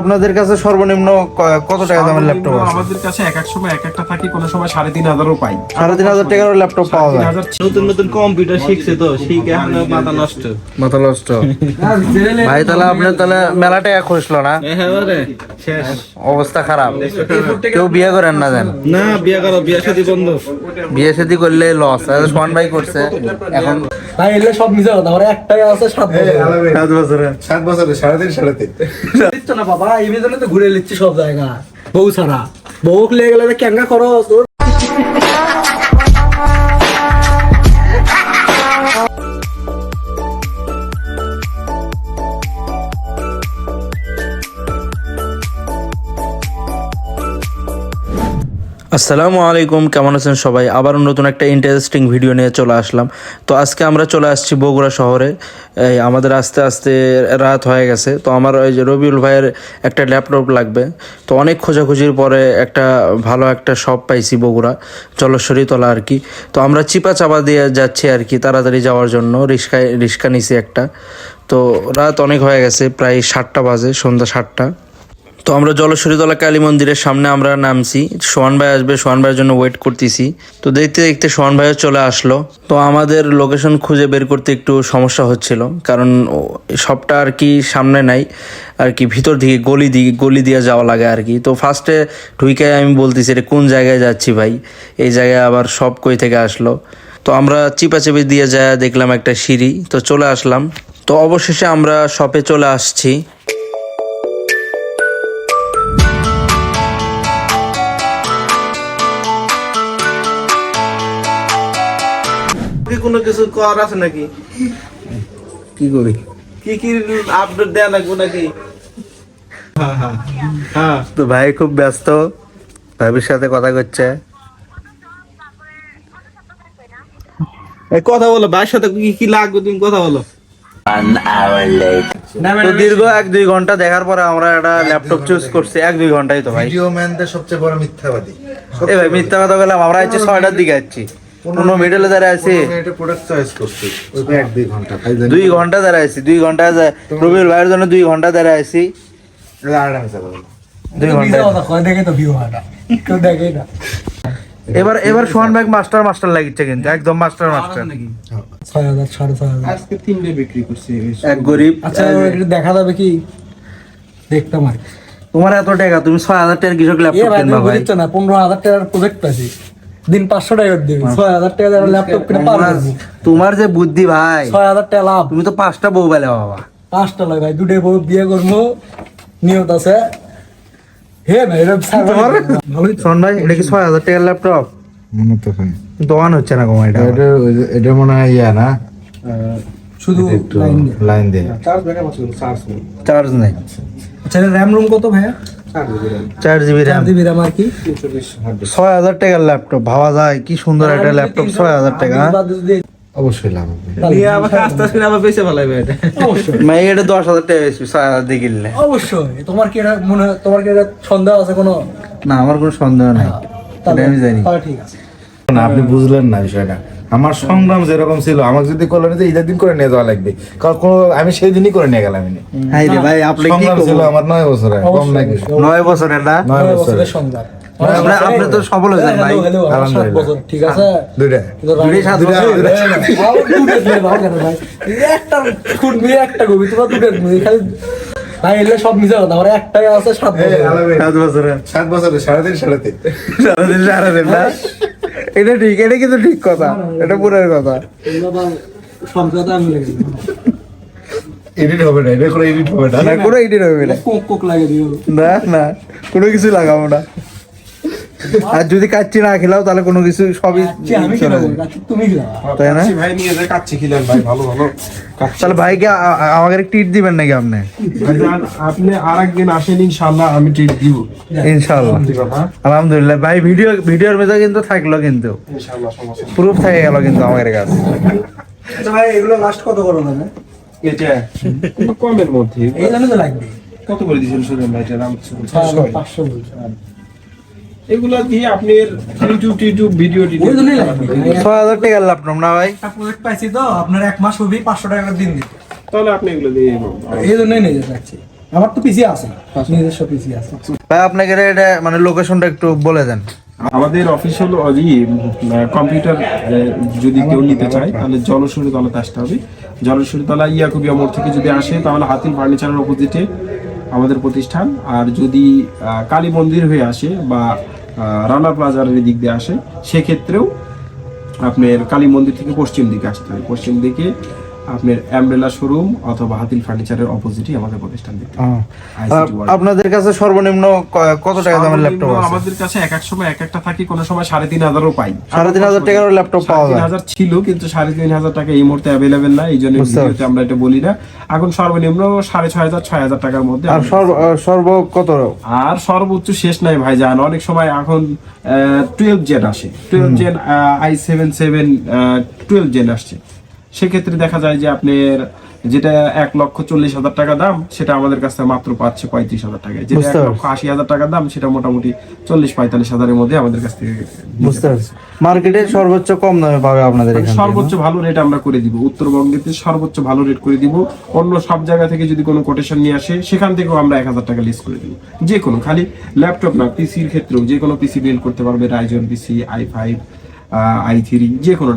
আপনাদের কাছে সর্বনিম্ন কত টাকা দামের ল্যাপটপ আছে? আমাদের কাছে এক এক সময় এক একটা থাকি কোনো সময় সাড়ে তিন হাজারও পাই। সাড়ে তিন হাজার টাকার ল্যাপটপ পাওয়া যায়। নতুন নতুন কম্পিউটার শিখছে তো শিখে এখন মাথা নষ্ট। মাথা নষ্ট। ভাই তাহলে আপনার তাহলে মেলা টাকা খুঁজলো না? শেষ। অবস্থা খারাপ। কেউ বিয়ে করেন না জান না বিয়ে করো বিয়ে শাদী বন্ধ। বিয়ে শাদী করলে লস সোহান ভাই করছে। এখন ভাই এলে সব মিশে কথা। আমার একটাই আছে সাত বছর সাত বছরে সাত বছরে সাড়ে তিন সাড়ে তিন। না বাবা? এই ভিতরে তো ঘুরে নিচ্ছি সব জায়গা। বউ ছাড়া। বউ লেগে গেলে ক্যাঙ্গা করো আসসালামু আলাইকুম, কেমন আছেন সবাই? আবারও নতুন একটা ইন্টারেস্টিং ভিডিও নিয়ে চলে আসলাম। তো আজকে আমরা চলে আসছি বগুড়া শহরে। আমাদের আস্তে আস্তে রাত হয়ে গেছে। তো আমার ওই যে রবিউল ভাইয়ের একটা ল্যাপটপ লাগবে। তো অনেক খোঁজাখুঁজির পরে একটা ভালো একটা শপ পাইছি বগুড়া জলেশ্বরী তলা আর কি। তো আমরা চিপা চাপা দিয়ে যাচ্ছি আর কি তাড়াতাড়ি যাওয়ার জন্য। রিক্সায় রিক্সা নিছি একটা। তো রাত অনেক হয়ে গেছে, প্রায় সাতটা বাজে, সন্ধ্যা সাতটা। তো আমরা জলেশ্বরীতলা কালী মন্দিরের সামনে আমরা নামছি। সোহান ভাই আসবে, সোহান ভাইয়ের জন্য ওয়েট করতেছি। তো দেখতে দেখতে সোহান ভাইও চলে আসলো। তো আমাদের লোকেশন খুঁজে বের করতে একটু সমস্যা হচ্ছিল। কারণ সবটা আর কি সামনে নাই। আর কি ভিতর দিকে গলি দিকে, গলি দিয়ে যাওয়া লাগে আর কি। তো ফার্স্টে ঢুইকে আমি বলতেছি রে কোন জায়গায় যাচ্ছি ভাই? এই জায়গায় আবার সব কই থেকে আসলো। তো আমরা চিপাচিপি দিয়ে যায় দেখলাম একটা সিঁড়ি। তো চলে আসলাম। তো অবশেষে আমরা শপে চলে আসছি। কোনো কিছু কর আছে নাকি? কি করি? কি কি আপডেট দেয়া লাগবে নাকি? হ্যাঁ। তো ভাই খুব ব্যস্ত। ভাবির সাথে কথা করছে। কথা বলো ভাইয়ের সাথে কি কি লাগবে তুমি কথা বলো। তো দীর্ঘ এক দুই ঘণ্টা দেখার পরে আমরা একটা ল্যাপটপ চুজ করছি। এক দুই ঘন্টাই তো ভাই। ভিডিও ম্যানদের সবচেয়ে বড় মিথ্যাবাদী। এ ভাই মিথ্যা কথা বললাম আমরা হচ্ছে ছয়টার দিকে যাচ্ছি কোনো মিডলে দাঁড়ায় আছি। প্রোডাক্ট চয়েস করছি। এক দুই ঘণ্টা দুই ঘণ্টা দাঁড়ায় আছি। দুই ঘণ্টা রবিউল ভাইয়ের জন্য দুই ঘণ্টা দাঁড়ায় আছি। আড়াই মিশা বলো দুই ঘণ্টা। দেখে তো ভিউ হয় কেউ দেখে না। এবার এবার সোহান ভাই মাস্টার মাস্টার লাগিচ্ছে কিন্তু একদম মাস্টার মাস্টার ছয় হাজার সাড়ে ছয় হাজার। আজকে তিনটে বিক্রি করছি এক গরিব। আচ্ছা একটু দেখা যাবে কি? দেখতাম আর তোমার এত টাকা তুমি ছয় হাজার টাকার কৃষক ল্যাপটপ ভাই কিনবা ভাই। না পনেরো হাজার টাকার প্রজেক্ট পাইছি। দিন পাঁচশো টাকা দিবি। ছয় হাজার টাকা দিয়ে ল্যাপটপ কিনে পার তোমার- যে বুদ্ধি ভাই ছয় হাজার টাকা লাভ। তুমি তো পাঁচটা বউ বেলে বাবা। পাঁচটা লাগে ভাই দুটো বউ বিয়ে করব নিয়ত আছে। হে ভাই। সোহান ভাই এটা কি ছয় হাজার টাকার ল্যাপটপ মনে তো দোকান হচ্ছে না কমা এটা এটা এটা মনে হয় ইয়া না? শুধু একটু লাইন দিয়ে। চার্জ চার্জ নেই। চার্জ নেই। আচ্ছা র্যাম রুম কত ভাইয়া? চার জিবি র্যাম জিবি র্যাম আর কি? ছয় হাজার টাকার ল্যাপটপ ভাবা যায় কি সুন্দর একটা ল্যাপটপ ছয় হাজার টাকা হ্যাঁ? অবশ্যই লাভ হবে। আস্তে আস্তে আবার বেঁচে ফেলাইবে এটা। অবশ্যই। মানে এটা দশ হাজার টাকা বেশি ছয় হাজার দিয়ে কিনলে। অবশ্যই। তোমার কি এটা মনে হয় তোমার কি এটা সন্দেহ আছে কোনো? না আমার কোনো সন্দেহ নাই। এটা আমি জানি। ঠিক আছে। না আপনি বুঝলেন না বিষয়টা। আমার সংগ্রাম যেরকম ছিল আমাকে যদি করলেন যে ঈদের দিন করে নিয়ে যাওয়া লাগবে। কারণ কোনো আমি সেই দিনই করে নিয়ে গেলাম হাই রে ভাই আপনি কি সংগ্রাম ছিল আমার নয় বছরে কম নাকি? নয় বছরের না? নয় বছরের। সংগ্রাম। আপনি- তো সফল হয়েছেন ভাই। আলহামদুলিল্লাহ। ঠিক আছে? দুইটা। দুটোই দিলে ভালো কেন ভাই? একটা খুঁটবি, একটা গবি, তোমরা দুটোই খালি ভাই এলে সব মিশে কথা আমার একটাই আছে সাত বছর সাত বছরের। সাত বছরে সাড়ে তিন সাড়ে তিন। সারাদিন সারাদিন না? এটা ঠিক এটা কিন্তু ঠিক কথা এটা পুরের কথা। লেগে। এডিট হবে না এটা করে এডিট হবে না। না কোনো এডিট হবে না। কোক কোক দিও। না না কোনো কিছু লাগাবো না। আর যদি কাচ্চি না খেলাও তাহলে কোনো কিছু সবই লাগাবো? তাই না? ভাই নিয়ে যায় কাচ্চি খিলেন ভাই ভালো ভালো। তাহলে ভাইকে আমাকে টিট দিবেন নাকি আপনি? আপনি আর একদিন আসেন ইনশাল্লাহ আমি ট্রিট দিব। ইনশাল্লাহ আলহামদুলিল্লাহ। ভাই ভিডিও ভিডিওর মধ্যে কিন্তু থাকল কিন্তু। প্রুফ থেকে গেল কিন্তু আমাদের কাছে। আচ্ছা ভাই এগুলো লাস্ট কত করো না এটা কমের মধ্যে। এই জন্য তো লাগবে। কত করে দিয়েছেন সুজন ভাই এটা দাম পাঁচশো বলছো। এগুলো দিয়ে আপনি ইউটিউব টিউটিউব ভিডিও ওই টিডিও ছয় হাজার ল্যাপটপ না ভাই? একটা প্রজেক্ট পাইছি তো আপনার এক মাস হবি পাঁচশো টাকা করে দিন দিতে। তাহলে আপনি এগুলো দিয়ে এই জন্যই নিয়ে আমার তো পিসি আছে নিজস্ব পিসি আছে। ভাই আপনাকে এটা মানে লোকেশনটা একটু বলে দেন। আমাদের অফিসিয়াল কম্পিউটার যদি কেউ নিতে চায় তাহলে জলসুরি তলাতে আসতে হবে। জলসুরি তলা ইয়াকুবিয়া মোড় থেকে যদি আসে তাহলে হাতিল ফার্নিচারের অপোজিটে প্রতিষ্ঠান। আর যদি কালী মন্দির হয়ে আসে বা রানা প্লাজার দিক দিয়ে আসে, সেক্ষেত্রেও আপনার কালী মন্দির থেকে পশ্চিম দিকে আসতে হবে। পশ্চিম দিকে আপনার অ্যামব্রেলা শোরুম অথবা হাতিল ফার্নিচারের অপোজিটই আমাদের প্রতিষ্ঠান দিতে আপনাদের কাছে সর্বনিম্ন কত টাকা দামের ল্যাপটপ আছে? আমাদের কাছে এক এক সময় এক একটা থাকে কোনো সময় সাড়ে তিন হাজারও পাই। সাড়ে তিন হাজার টাকার ল্যাপটপ পাওয়া যায়। হাজার ছিল কিন্তু সাড়ে তিন হাজার টাকা এই মুহূর্তে অ্যাভেলেবেল না এই জন্য ভিডিওতে আমরা এটা বলি না। এখন সর্বনিম্ন সাড়ে ছয় হাজার ছয় হাজার টাকার মধ্যে আর সর্ব কত? আর সর্বোচ্চ শেষ নাই ভাই জান অনেক সময় এখন টুয়েলভ জেন আসে। Twelve gen I seven seven twelve gen আসছে। সেক্ষেত্রে দেখা যায় যে আপনার যেটা এক লক্ষ চল্লিশ হাজার টাকা দাম সেটা আমাদের কাছে মাত্র পাচ্ছে পঁয়ত্রিশ হাজার টাকায়। যেটা এক লক্ষ আশি হাজার টাকা দাম সেটা মোটামুটি চল্লিশ পঁয়তাল্লিশ হাজারের মধ্যে আমাদের কাছ থেকে বুঝতে পারছি। মার্কেটে সর্বোচ্চ কম দামে পাবে আপনাদের মানে সর্বোচ্চ ভালো রেট আমরা করে দিব। উত্তরবঙ্গেতে সর্বোচ্চ ভালো রেট করে দিব। অন্য সব জায়গা থেকে যদি কোনো কোটেশন নিয়ে আসে সেখান থেকেও আমরা এক হাজার টাকা লিস্ট করে দিব। যে কোনো খালি ল্যাপটপ না পিসির ক্ষেত্রেও যে কোনো পিসি বিল্ড করতে পারবে Ryzen PC I five I three যে কোনো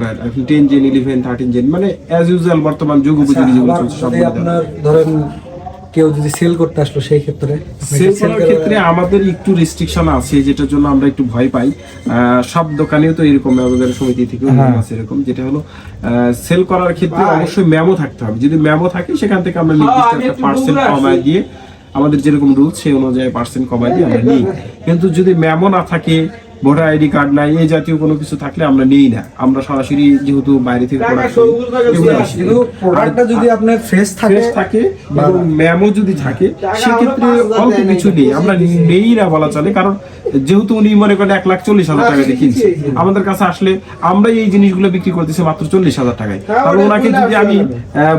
ten gen eleven thirteen gen মানে অ্যাজ ইউজুয়াল বর্তমান যুগ উপযোগী যেগুলো চলছে সব আপনার ধরেন কেউ যদি সেল করতে আসলো সেই ক্ষেত্রে সেল করার ক্ষেত্রে আমাদের একটু রেস্ট্রিকশন আছে যেটার জন্য আমরা একটু ভয় পাই। সব দোকানেও তো এরকম আমাদের সমিতি থেকে আছে এরকম যেটা হলো সেল করার ক্ষেত্রে অবশ্যই ম্যামও থাকতে হবে। যদি ম্যামও থাকে সেখান থেকে আমরা নির্দিষ্ট একটা পার্সেন্ট কমায় দিয়ে আমাদের যেরকম রুলস সেই অনুযায়ী পার্সেন্ট কমায় দিয়ে আমরা নিই। কিন্তু যদি ম্যামও না থাকে ভোটার আইডি কার্ড নাই এই জাতীয় কোনো কিছু থাকলে আমরা নেই না। আমরা সরাসরি যেহেতু বাইরে থেকে প্রোডাক্টটা যদি আপনার ফ্রেশ থাকে ফ্রেশ থাকে এবং ম্যামও যদি থাকে সেক্ষেত্রে অল্প কিছু নেই। আমরা নেই না বলা চলে কারণ যেহেতু উনি মনে করেন এক লাখ চল্লিশ হাজার টাকা দিয়ে কিনছে। আমাদের কাছে আসলে আমরা এই জিনিসগুলো বিক্রি করতেছি মাত্র চল্লিশ হাজার টাকায়। কারণ ওনাকে যদি আমি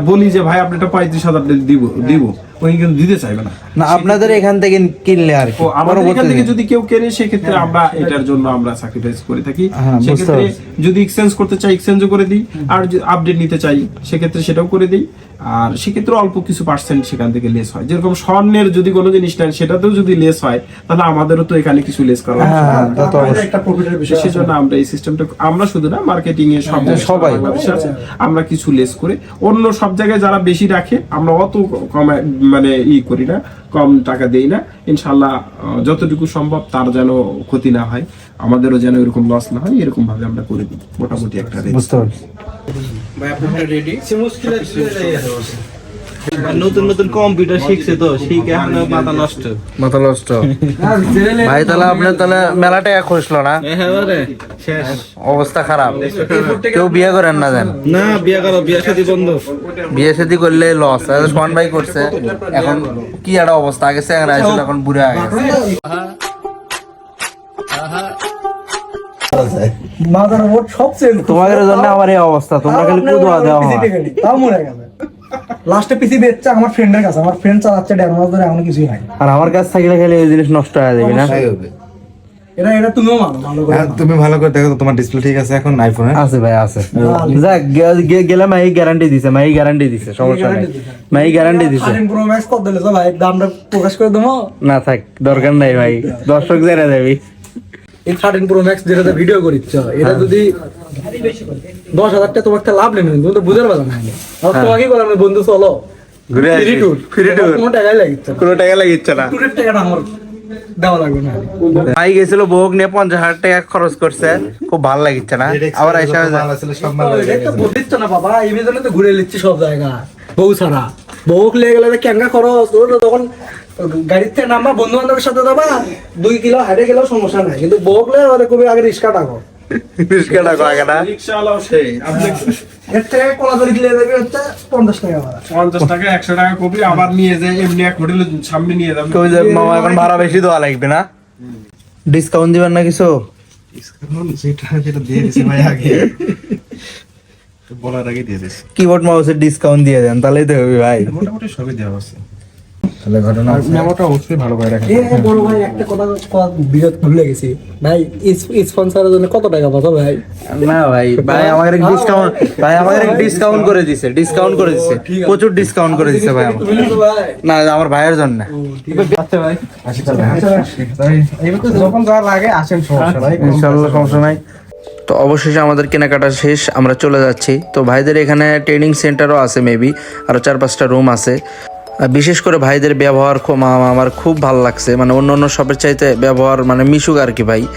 বলি যে ভাই আপনি এটা পঁয়ত্রিশ হাজার দিব দিব। উনি কিন্তু দিতে চাইবে না। না আপনাদের এখান থেকে কিনলে আর কি আমাদের এখান থেকে যদি কেউ কেনে সেক্ষেত্রে আমরা এটার জন্য আমরা স্যাক্রিফাইস করে থাকি। হ্যাঁ, সেক্ষেত্রে যদি এক্সচেঞ্জ করতে চাই এক্সচেঞ্জও করে দিই। আর আপডেট নিতে চাই সেক্ষেত্রে সেটাও করে দিই। আর সেক্ষেত্রে অল্প কিছু পার্সেন্ট সেখান থেকে লেস হয়। যেরকম স্বর্ণের যদি কোনো জিনিস নেন সেটাতেও যদি লেস হয় তাহলে আমাদেরও তো এখানে কিছু লেস করা হ্যাঁ, হ্যাঁ, তা তো একটা প্রফিটের বিষয়। সেজন্য আমরা এই সিস্টেমটা আমরা শুধু না মার্কেটিং এ সব সবাই। আমরা কিছু লেস করে। অন্য সব জায়গায় যারা বেশি রাখে আমরা অত কম মানে ই করি না কম টাকা দেই না। ইনশাল্লাহ যতটুকু সম্ভব তার যেন ক্ষতি না হয় আমাদেরও যেন এরকম লস না হয় এরকম ভাবে আমরা করে দিই। মোটামুটি একটা। বুঝতে পারছি। নতুন নতুন কম্পিউটার শিখছে তো শিখে এখন মাথা নষ্ট। মাথা নষ্ট। ভাই তাহলে আপনার তাহলে মেলা টাকা খুঁজলো না? শেষ। অবস্থা খারাপ। কেউ বিয়ে করেন না দেন না বিয়ে করো বিয়ে সাথে বন্ধ। বিয়ে শাদী করলে লস সোহান ভাই করছে। এখন কি একটা অবস্থা? আগে স্যাংরা ছিল এখন বুড়ে আগে মাদার বোর্ড সব তোমাদের জন্য আমার এই অবস্থা তোমরা খালি কুদোয়া দেওয়া হয়। তাও মরে গেছে লাস্টে পিসি বেচছে আমার ফ্রেন্ডের কাছে। আমার ফ্রেন্ড চালাচ্ছে দেড় মাস ধরে এমন কিছুই নাই আর আমার কাছ থাকলে খালি এই জিনিস নষ্ট হয়ে যাবে না? এটা এটা তুমিও মানো ভালো করে হ্যাঁ, তুমি ভালো করে দেখো তোমার ডিসপ্লে ঠিক আছে এখন আছে ভাই আছে। যাক গ্যারান্টি দিছে মাই গ্যারান্টি দিছে সমস্যা নাই। মাই গ্যারান্টি দিছে। থার্টিন প্রো ম্যাক্স কত দিলে? ভাই দামটা প্রকাশ করে দেবো। না থাক দরকার নাই ভাই। দর্শক জেনে যাবি এই থার্টিন প্রো ম্যাক্স যেটাতে ভিডিও করিচ্ছ এটা যদি দশ হাজার টাকা তোমার একটা লাভ নেই তুমি তো বুঝতে পারো না। আর তোমাকে বললাম বন্ধু চলো। ঘুরে। ফ্রি ট্যুর Free কোনো টাকাই লাগিচ্ছে না। কোনো টাকা লাগিচ্ছে না। টুরের টাকাটা আমার দেওয়া লাগবে না। ভাই গেছিল বউক নিয়ে পঞ্চাশ হাজার টাকা খরচ করছে। খুব ভালো লাগছে না? আবার এসে না বাবা এই জন্য তো ঘুরে নিচ্ছি সব জায়গা বউ ছাড়া। বউ লেগে গেলে ক্যাঙ্গা খরচ? তখন গাড়ির থেকে নামবা বন্ধু বান্ধবের সাথে যাবা দুই কিলো হাইটে গেলেও সমস্যা নাই। কিন্তু বউ লে ওদের খুবই আগে রিক্সা টাকো রিস্কা টাকা না রিক্সাওয়ালাও সেই। আপনি এর থেকে কলা দড়ি দিলে দেবে হচ্ছে পঞ্চাশ টাকা ভাড়া। পঞ্চাশ টাকা একশো টাকা কপি আবার নিয়ে যায় এমনি এক হোটেলের সামনে নিয়ে যাবেন কেউ যে মামা এখন ভাড়া বেশি দেওয়া লাগবে না? ডিসকাউন্ট দিবেন না কিছু? যেটা যেটা দিয়ে দিছি ভাই আগে। বলার আগে দিয়ে দিছি কিবোর্ড মাউসের ডিসকাউন্ট দিয়ে দেন তাহলেই তো হবে ভাই। মোটামুটি সবই দেওয়া আছে। তাহলে ঘটনা অবশ্যই ভালো করে রাখেন এ বড় ভাই একটা কথা ভুলে গেছি। ভাই স্পন্সরের জন্য কত টাকা পাবো ভাই? না ভাই ভাই আমাদের ডিসকাউন্ট ভাই আমাদের ডিসকাউন্ট করে দিছে ডিসকাউন্ট করে দিছে। প্রচুর ডিসকাউন্ট করে দিছে ভাই না আমার ভাইয়ের জন্য। আচ্ছা ভাই। আসি তাহলে, হ্যাঁ? এবার তো যখন যা লাগে আসেন সমস্যা নাই ইনশাআল্লাহ সমস্যা নাই। তো অবশেষে আমাদের কেনাকাটা শেষ আমরা চলে যাচ্ছি। তো ভাইদের এখানে ট্রেনিং সেন্টারও আছে মেবি আরও চার পাঁচটা রুম আছে। বিশেষ করে ভাইদের ব্যবহার আমার খুব ভালো লাগছে। মানে অন্য অন্য শপের চাইতে ব্যবহার মানে মিশুক আর কি ভাই।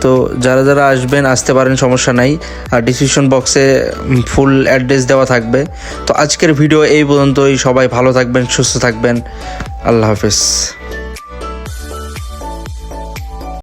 তো যারা যারা আসবেন, আসতে পারেন, সমস্যা নাই। আর ডিসক্রিপশন বক্সে ফুল অ্যাড্রেস দেওয়া থাকবে। তো আজকের ভিডিও এই পর্যন্তই। সবাই ভালো থাকবেন, সুস্থ থাকবেন। আল্লাহ হাফেজ।